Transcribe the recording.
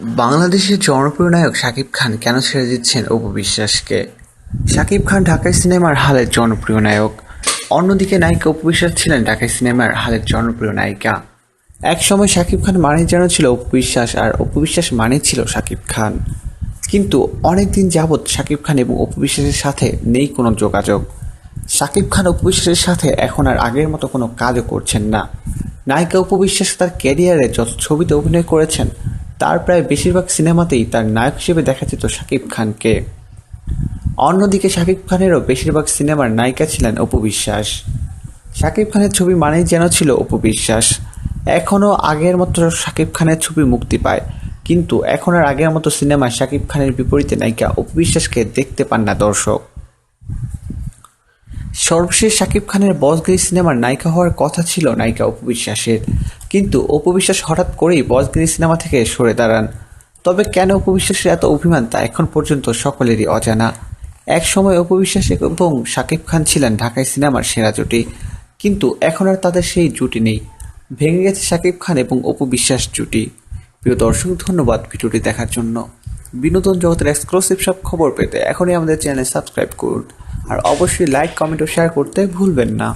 বাংলাদেশের জনপ্রিয় নায়ক শাকিব খান কেন ছেড়ে দিচ্ছেন অপু বিশ্বাসকে? শাকিব খান ঢাকাই সিনেমার হালের জনপ্রিয় নায়ক। অন্যদিকে নায়িকা অপু বিশ্বাস ছিলেন ঢাকাই সিনেমার হালের জনপ্রিয় নায়িকা। একসময় শাকিব খান মানে যেন ছিল অপু বিশ্বাস আর অপু বিশ্বাস মানে ছিল শাকিব খান। কিন্তু অনেকদিন যাবৎ শাকিব খান এবং অপু বিশ্বাসের সাথে নেই কোনো যোগাযোগ। শাকিব খান অপু বিশ্বাসের সাথে এখন আর আগের মতো কোনো কাজও করছেন না। নায়িকা অপু বিশ্বাস তার ক্যারিয়ারে যত ছবিতে অভিনয় করেছেন তার প্রায় বেশিরভাগ সিনেমাতেই তার নায়ক হিসেবে দেখা যেত শাকিব খানকে। অন্যদিকে শাকিব খানেরও বেশিরভাগ সিনেমার নায়িকা ছিলেন অপু বিশ্বাস। শাকিব খানের ছবি মানেই যেন ছিল অপু বিশ্বাস। এখনও আগের মতো শাকিব খানের ছবি মুক্তি পায়, কিন্তু এখন আর আগের মতো সিনেমায় শাকিব খানের বিপরীতে নায়িকা অপু বিশ্বাসকে দেখতে পান না দর্শক। সর্বশেষ শাকিব খানের বসগিরি সিনেমার নায়িকা হওয়ার কথা ছিল নায়িকা অপু বিশ্বাসের। কিন্তু অপু বিশ্বাস হঠাৎ করেই বসগিরি সিনেমা থেকে সরে দাঁড়ান। তবে কেন অপু বিশ্বাসের এত অভিমান তা এখন পর্যন্ত সকলেরই অজানা। এক সময় অপু বিশ্বাস এবং শাকিব খান ছিলেন ঢাকায় সিনেমার সেরা জুটি। কিন্তু এখন আর তাদের সেই জুটি নেই। ভেঙে গেছে শাকিব খান এবং অপু বিশ্বাস জুটি। প্রিয় দর্শক, ধন্যবাদ ভিডিওটি দেখার জন্য। বিনোদন জগতের এক্সক্লুসিভ সব খবর পেতে এখনই আমাদের চ্যানেল সাবস্ক্রাইব করুন। আর অবশ্যই লাইক কমেন্ট ও শেয়ার করতে ভুলবেন না।